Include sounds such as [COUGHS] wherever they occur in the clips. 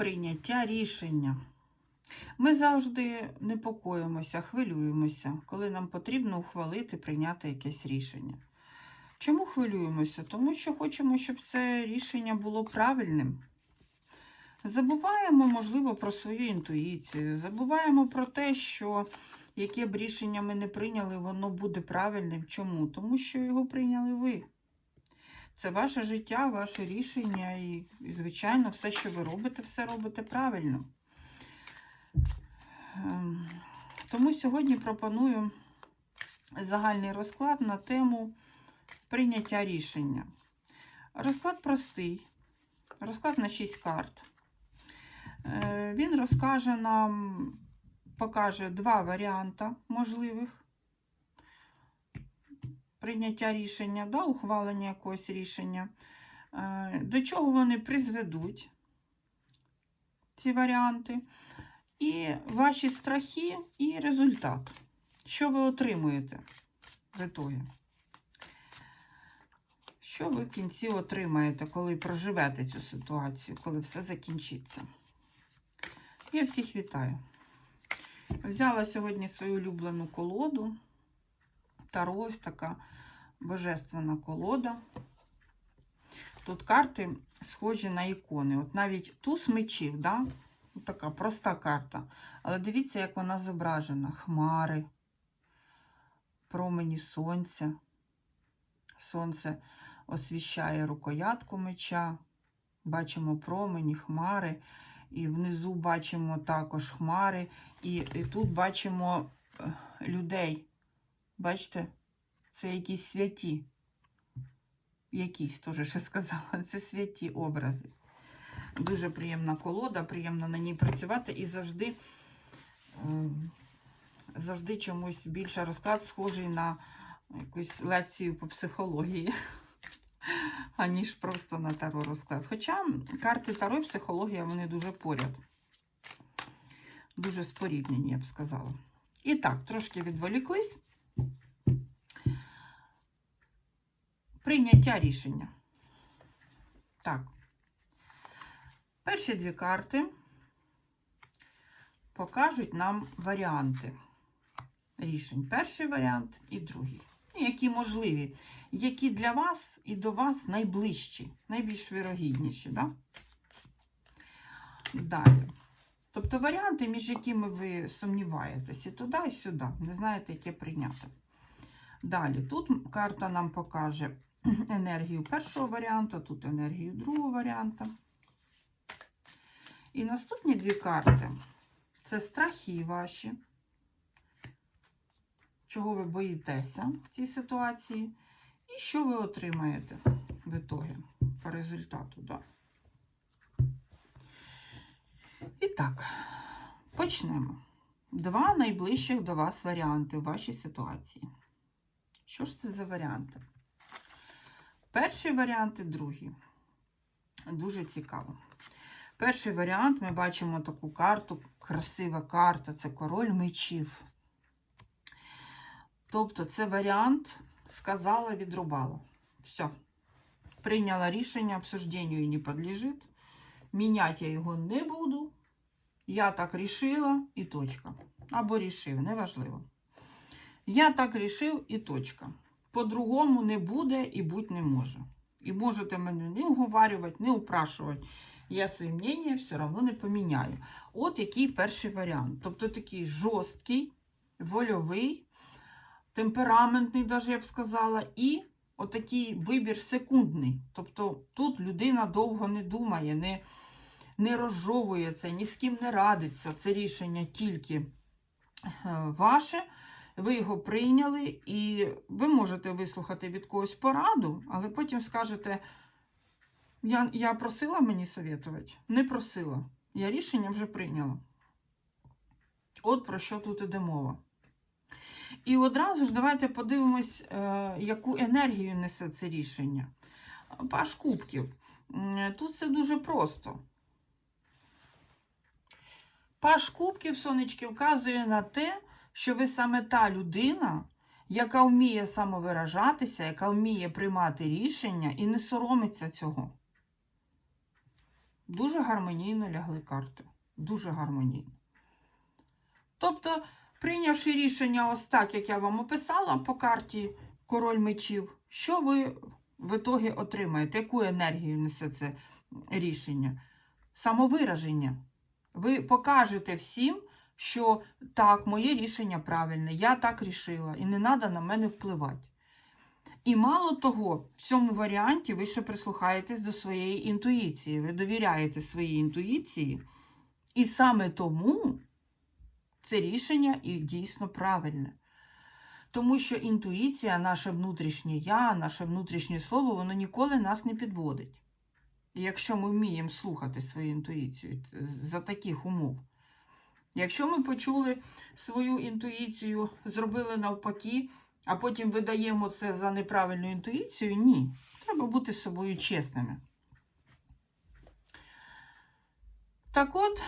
Прийняття рішення. Ми завжди непокоїмося, хвилюємося, коли нам потрібно ухвалити, прийняти якесь рішення. Чому хвилюємося? Тому що хочемо, щоб це рішення було правильним. Забуваємо, можливо, про свою інтуїцію, забуваємо про те, що яке б рішення ми не прийняли, воно буде правильним. Чому? Тому що його прийняли ви. Це ваше життя, ваше рішення, і, і, звичайно, все, що ви робите, все робите правильно. Ем, Тому сьогодні пропоную загальний розклад на тему прийняття рішення. Розклад простий, розклад на 6 карт. Е, Він розкаже нам, покаже два варіанти можливих прийняття рішення, да, ухвалення якогось рішення. Е, До чого вони призведуть, ці варіанти, і ваші страхи, і результат. Що ви отримуєте в ітогі? Що ви в кінці отримаєте, коли проживете цю ситуацію, коли все закінчиться? Я всіх вітаю. Взяла сьогодні свою улюблену колоду. Таро ось така божественна колода. Тут карти схожі на ікони. От навіть туз мечів, да? От така проста карта. Але дивіться, як вона зображена: хмари, промені сонця. Сонце освіщає рукоятку меча. Бачимо промені, хмари. І внизу бачимо також хмари. І, і тут бачимо е, людей. Бачите, це якісь святі. Якісь теж ще сказала. Це святі образи. Дуже приємна колода, приємно на ній працювати і завжди, ем, завжди чомусь більше розклад схожий на якусь лекцію по психології, [LAUGHS] аніж просто на таро розклад. Хоча карти таро і психологія вони дуже поряд. Дуже споріднені, я б сказала. І так, трошки відволіклись. Прийняття рішення. Так. Перші дві карти покажуть нам варіанти рішень. Перший варіант і другий. Які можливі, які для вас і до вас найближчі, найбільш вірогідніші. Да? Далі. Тобто варіанти, між якими ви сумніваєтесь і туди, і сюди. Не знаєте, яке прийняти. Далі, тут карта нам покаже [CLEARS THROAT] енергію першого варіанту, тут енергію другого варіанту. І наступні дві карти це страхи ваші, чого ви боїтеся в цій ситуації, і що ви отримаєте в ітогі по результату. Да? І так, почнемо. Два найближчих до вас варіанти в вашій ситуації. Що ж це за варіанти? Перший варіант і другий. Дуже цікаво. Перший варіант ми бачимо таку карту, красива карта це король мечів. Тобто, це варіант сказала, відрубала. Все. Прийняла рішення, обсужденню не підлежить. Міняти я його не буду. Я так рішила і точка. Або рішив, неважливо. Я так рішив і точка. По-другому не буде і бути не може. І можете мене не уговарювати, не упрашувати. Я своє мнення все одно не поміняю. От який перший варіант. Тобто такий жорсткий, вольовий, темпераментний, даже я б сказала, і отакий вибір секундний. Тобто тут людина довго не думає, не, не розжовується, ні з ким не радиться. Це рішення тільки е, ваше. Ви його прийняли, і ви можете вислухати від когось пораду, але потім скажете. Я, я просила мені советувати? Не просила. Я рішення вже прийняла. От про що тут іде мова. І одразу ж давайте подивимось, е, яку енергію несе це рішення. Паш кубків. Тут все дуже просто. Паш кубків, сонечки, вказує на те, що ви саме та людина, яка вміє самовиражатися, яка вміє приймати рішення і не соромиться цього. Дуже гармонійно лягли карти. Дуже гармонійно. Тобто, прийнявши рішення ось так, як я вам описала по карті Король мечів, що ви в ітогі отримаєте? Яку енергію несе це рішення? Самовираження. Ви покажете всім, що так, моє рішення правильне, я так рішила, і не треба на мене впливати. І мало того, в цьому варіанті ви ще прислухаєтесь до своєї інтуїції, ви довіряєте своїй інтуїції, і саме тому це рішення і дійсно правильне. Тому що інтуїція, наше внутрішнє я, наше внутрішнє слово, воно ніколи нас не підводить. І якщо ми вміємо слухати свою інтуїцію за таких умов. Якщо ми почули свою інтуїцію, зробили навпаки, а потім видаємо це за неправильну інтуїцію, ні. Треба бути з собою чесними. Так от,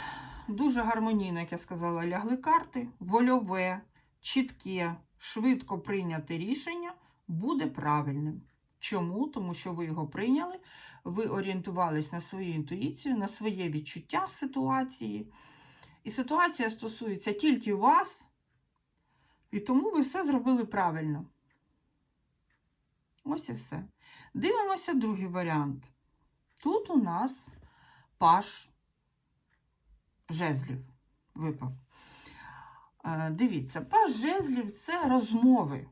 дуже гармонійно, як я сказала, лягли карти, вольове, чітке, швидко прийняте рішення буде правильним. Чому? Тому що ви його прийняли, ви орієнтувались на свою інтуїцію, на своє відчуття ситуації. І ситуація стосується тільки вас, і тому ви все зробили правильно. Ось і все. Дивимося другий варіант. Тут у нас паш жезлів випав. Е, Дивіться, паш жезлів це розмови.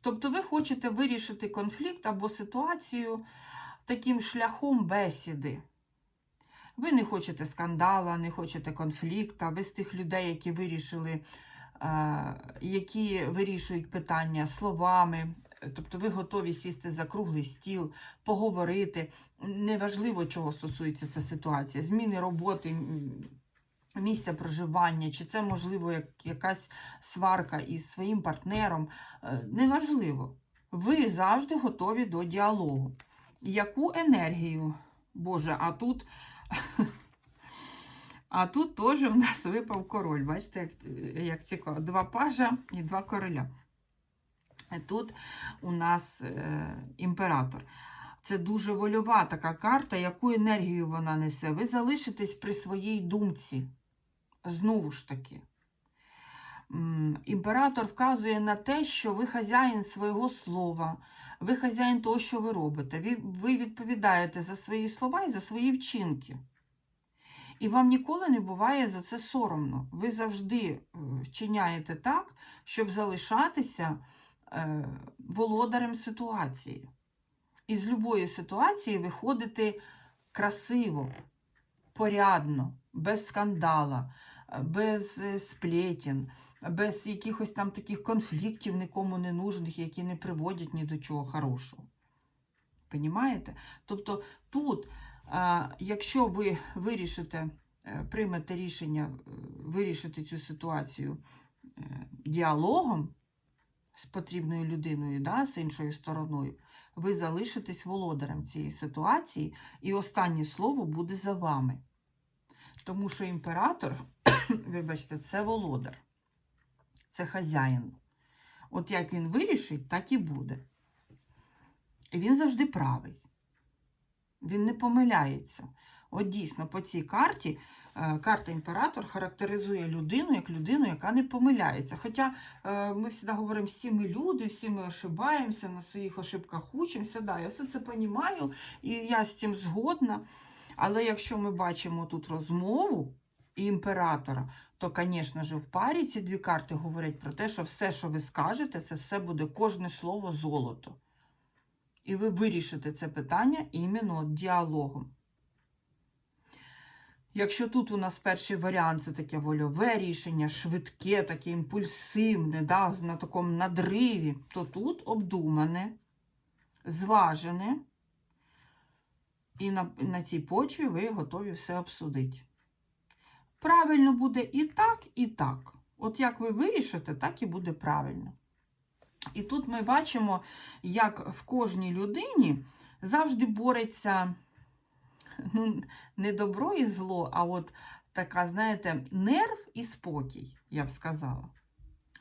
Тобто ви хочете вирішити конфлікт або ситуацію таким шляхом бесіди. Ви не хочете скандала, не хочете конфлікта, ви з тих людей, які вирішили, е, які вирішують питання словами. Тобто ви готові сісти за круглий стіл, поговорити. Неважливо, чого стосується ця ситуація, зміни роботи, місця проживання, чи це, можливо, як, якась сварка із своїм партнером. Е, Неважливо. Ви завжди готові до діалогу. Яку енергію? Боже, а тут. [LAUGHS] А тут теж в нас випав король. Бачите, як, як цікаво. Два пажа і два короля. Тут у нас е, імператор. Це дуже вольова така карта, яку енергію вона несе. Ви залишитесь при своїй думці. Знову ж таки. Імператор вказує на те, що ви хазяїн свого слова, ви хазяїн того, що ви робите. Ви, відповідаєте за свої слова і за свої вчинки. І вам ніколи не буває за це соромно. Ви завжди е, вчиняєте так, щоб залишатися е, володарем ситуації. І з будь-якої ситуації виходити красиво, порядно, без скандала, е, без сплетен, без якихось там таких конфліктів нікому не нужних, які не приводять ні до чого хорошого. Понімаєте? Тобто тут, якщо ви вирішите, е, приймете рішення е, вирішити цю ситуацію е, діалогом з потрібною людиною, да, з іншою стороною, ви залишитесь володарем цієї ситуації, і останнє слово буде за вами. Тому що імператор, [COUGHS] вибачте, це володар, це хазяїн. От як він вирішить, так і буде. І він завжди правий. Він не помиляється. От дійсно, по цій карті е, карта імператор характеризує людину як людину, яка не помиляється. Хоча е, ми завжди говоримо, всі ми люди, всі ми ошибаємося, на своїх ошибках учимося. Да, я все це розумію, і я з цим згодна. Але якщо ми бачимо тут розмову імператора, то, звісно ж, в парі ці дві карти говорять про те, що все, що ви скажете, це все буде кожне слово золото. І ви вирішите це питання іменно діалогом. Якщо тут у нас перший варіант це таке вольове рішення, швидке, таке імпульсивне, да, на такому надриві, то тут обдумане, зважене, і на, на цій почві ви готові все обсудити. Правильно буде і так, і так. От як ви вирішите, так і буде правильно. І тут ми бачимо, як в кожній людині завжди бореться ну, не добро і зло, а от така, знаєте, нерв і спокій, я б сказала.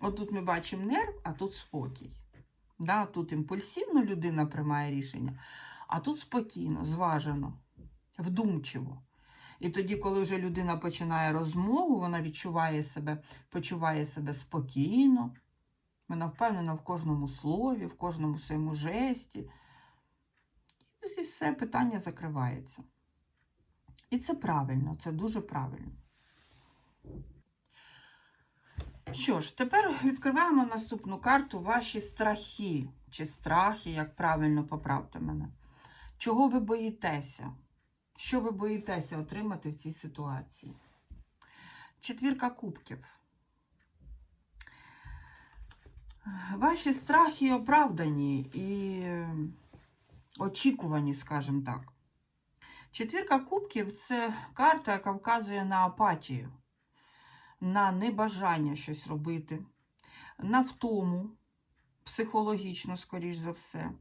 От тут ми бачимо нерв, а тут спокій. Да, Тут імпульсивно людина приймає рішення, а тут спокійно, зважено. вдумчиво. І тоді, коли вже людина починає розмову, вона відчуває себе, почуває себе спокійно, вона впевнена в кожному слові, в кожному своєму жесті. І все питання закривається. І це правильно, це дуже правильно. Що ж, тепер відкриваємо наступну карту ваші страхи чи страхи, як правильно поправте мене. Чого ви боїтеся? Що ви боїтеся отримати в цій ситуації? Четвірка кубків. Ваші страхи оправдані і очікувані, скажімо так. Четвірка кубків це карта, яка вказує на апатію, на небажання щось робити, на втому, психологічно, скоріш за все.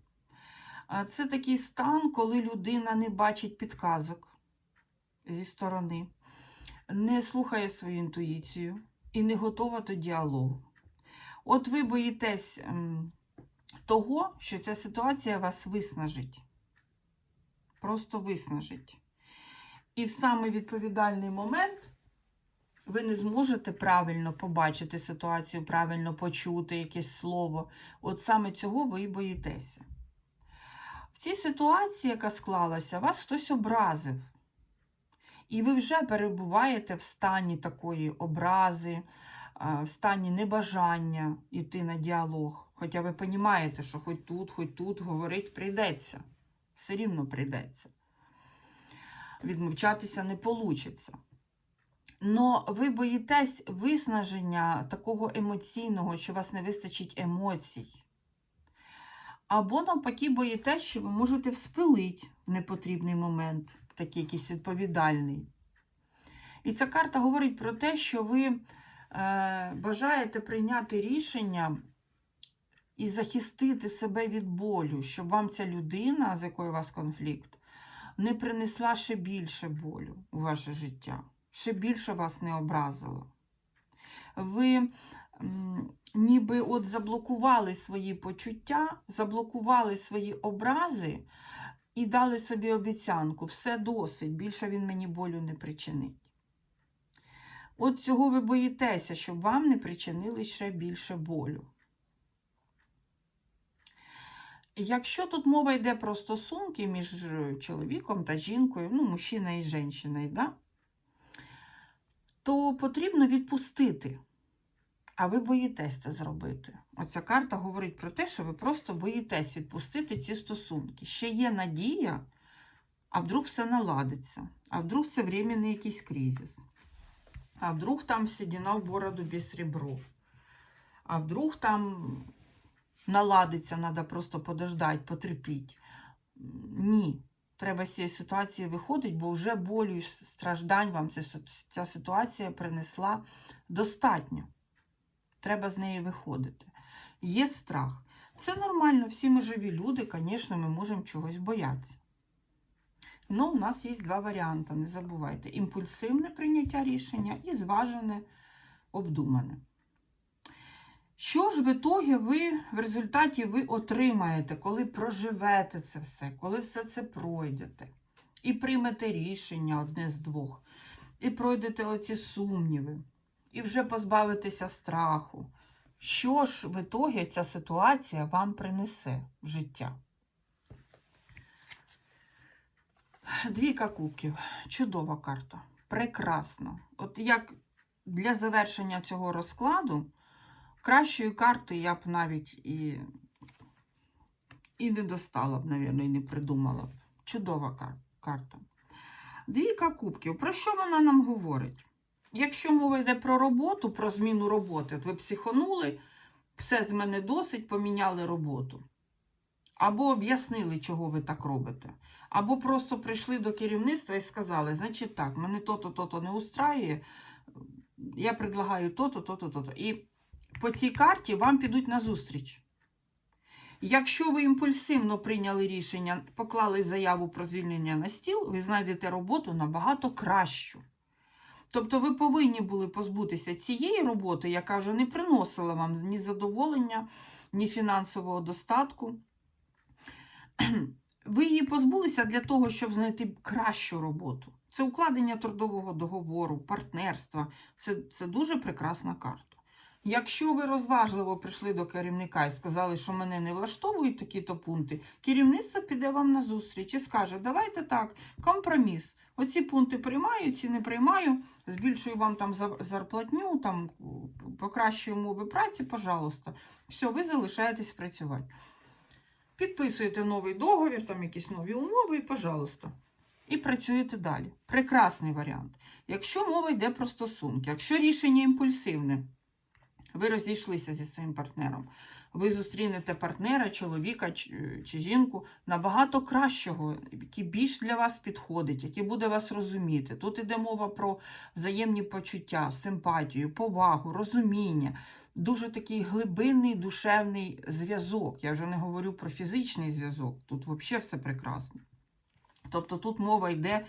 Це такий стан, коли людина не бачить підказок зі сторони, не слухає свою інтуїцію і не готова до діалогу. От ви боїтесь ем, того, що ця ситуація вас виснажить. Просто виснажить. І в самий відповідальний момент ви не зможете правильно побачити ситуацію, правильно почути якесь слово. От саме цього ви і боїтеся. Цій ситуації, яка склалася, вас хтось образив. І ви вже перебуваєте в стані такої образи, в стані небажання йти на діалог. Хоча ви розумієте, що хоч тут, хоч тут говорити прийдеться. Все рівно прийдеться. Відмовчатися не вийде. Но ви боїтесь виснаження такого емоційного, що у вас не вистачить емоцій. Або навпаки, боїтесь, що ви можете вспилити в непотрібний момент, такий якийсь відповідальний. І ця карта говорить про те, що ви е, бажаєте прийняти рішення і захистити себе від болю, щоб вам ця людина, з якою у вас конфлікт, не принесла ще більше болю у ваше життя, ще більше вас не образила. Ви ніби от заблокували свої почуття, заблокували свої образи і дали собі обіцянку, все досить, більше він мені болю не причинить. От цього ви боїтеся, щоб вам не причинили ще більше болю. Якщо тут мова йде про стосунки між чоловіком та жінкою, ну, мужчина і жінкою, да? то потрібно відпустити. А ви боїтесь це зробити. Оця карта говорить про те, що ви просто боїтесь відпустити ці стосунки. Ще є надія, а вдруг все наладиться, а вдруг це временний якийсь кризис. А вдруг там седина в бороду без ребро. А вдруг там наладиться, треба просто подождати, потерпіти. Ні. Треба з цієї ситуації виходити, бо вже болю і страждань вам ця ситуація принесла достатньо. Треба з неї виходити. Є страх. Це нормально, всі ми живі люди, звісно, ми можемо чогось боятися. Ну, у нас є два варіанти, не забувайте: імпульсивне прийняття рішення і зважене, обдумане. Що ж в ітогі ви в результаті ви отримаєте, коли проживете це все, коли все це пройдете, і приймете рішення одне з двох, і пройдете оці сумніви, і вже позбавитеся страху. Що ж в ітогі ця ситуація вам принесе в життя? Двійка кубків. Чудова карта. Прекрасно. От як для завершення цього розкладу, кращої карти я б навіть і, і не достала б, мабуть, і не придумала б. Чудова карта. Двійка кубків. Про що вона нам говорить? Якщо мова йде про роботу, про зміну роботи, от ви психонули, все з мене досить, поміняли роботу. Або об'яснили, чого ви так робите. Або просто прийшли до керівництва і сказали, значить так, мене то-то, то-то не устраює, я предлагаю то-то, то-то, то-то. І по цій карті вам підуть на зустріч. Якщо ви імпульсивно прийняли рішення, поклали заяву про звільнення на стіл, ви знайдете роботу набагато кращу. Тобто ви повинні були позбутися цієї роботи, яка вже не приносила вам ні задоволення, ні фінансового достатку. [CLEARS THROAT] ви її позбулися для того, щоб знайти кращу роботу. Це укладення трудового договору, партнерства. Це, це дуже прекрасна карта. Якщо ви розважливо прийшли до керівника і сказали, що мене не влаштовують такі-то пункти, керівництво піде вам на зустріч і скаже, давайте так, компроміс. Оці пункти приймаю, ці не приймаю, збільшую вам там зарплатню, там покращую умови праці, пожалуйста. Все, ви залишаєтесь працювати. Підписуєте новий договір, там якісь нові умови, і пожалуйста. І працюєте далі. Прекрасний варіант. Якщо мова йде про стосунки, якщо рішення імпульсивне, ви розійшлися зі своїм партнером, ви зустрінете партнера, чоловіка чи, жінку набагато кращого, який більш для вас підходить, який буде вас розуміти. Тут іде мова про взаємні почуття, симпатію, повагу, розуміння. Дуже такий глибинний душевний зв'язок. Я вже не говорю про фізичний зв'язок, тут взагалі все прекрасно. Тобто тут мова йде,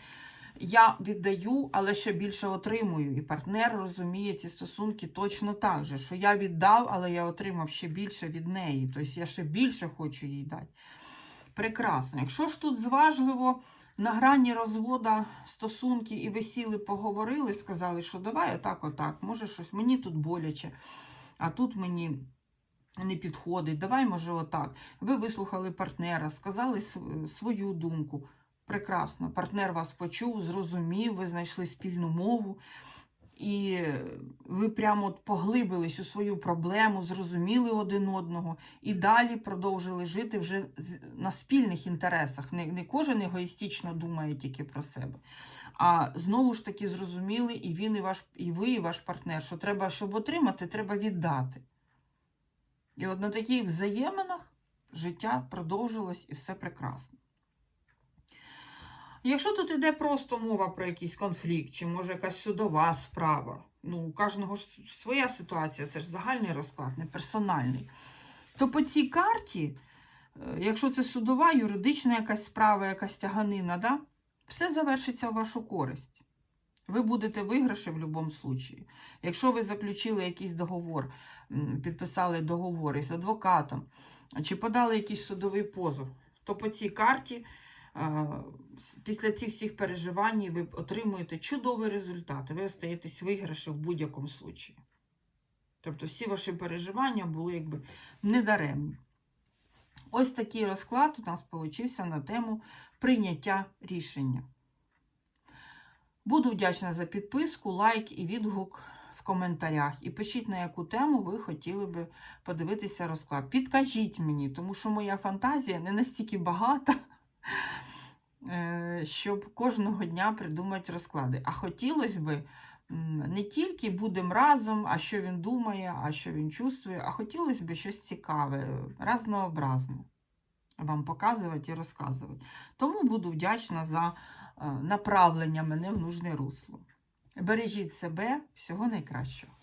я віддаю, але ще більше отримую. І партнер розуміє ці стосунки точно так же, що я віддав, але я отримав ще більше від неї. Тобто я ще більше хочу їй дати. Прекрасно. Якщо ж тут зважливо на грані розвода стосунки і ви сіли, поговорили, сказали, що давай отак, отак, може щось мені тут боляче, а тут мені не підходить, давай, може, отак. Ви вислухали партнера, сказали свою думку. Прекрасно. Партнер вас почув, зрозумів, ви знайшли спільну мову. І ви прямо от поглибились у свою проблему, зрозуміли один одного і далі продовжили жити вже на спільних інтересах. Не, не кожен егоїстично думає тільки про себе. А знову ж таки зрозуміли, і він, і ваш, і ви, і ваш партнер, що треба, щоб отримати, треба віддати. І от на таких взаєминах життя продовжилось і все прекрасно. Якщо тут іде просто мова про якийсь конфлікт, чи може якась судова справа, ну, у кожного ж своя ситуація, це ж загальний розклад, не персональний, то по цій карті, е, якщо це судова, юридична якась справа, якась тяганина, да, все завершиться в вашу користь. Ви будете виграші в будь-якому випадку. Якщо ви заключили якийсь договор, підписали договор із адвокатом, чи подали якийсь судовий позов, то по цій карті після цих всіх переживань ви отримуєте чудовий результат. Ви остаєтесь виграші в будь-якому випадку. Тобто всі ваші переживання були якби недаремні. Ось такий розклад у нас получився на тему прийняття рішення. Буду вдячна за підписку, лайк і відгук в коментарях. І пишіть, на яку тему ви хотіли би подивитися розклад. Підкажіть мені, тому що моя фантазія не настільки багата, щоб кожного дня придумати розклади. А хотілося б не тільки будемо разом, а що він думає, а що він чувствує, а хотілося б щось цікаве, разнообразне вам показувати і розказувати. Тому буду вдячна за е, направлення мене в нужне русло. Бережіть себе, всього найкращого.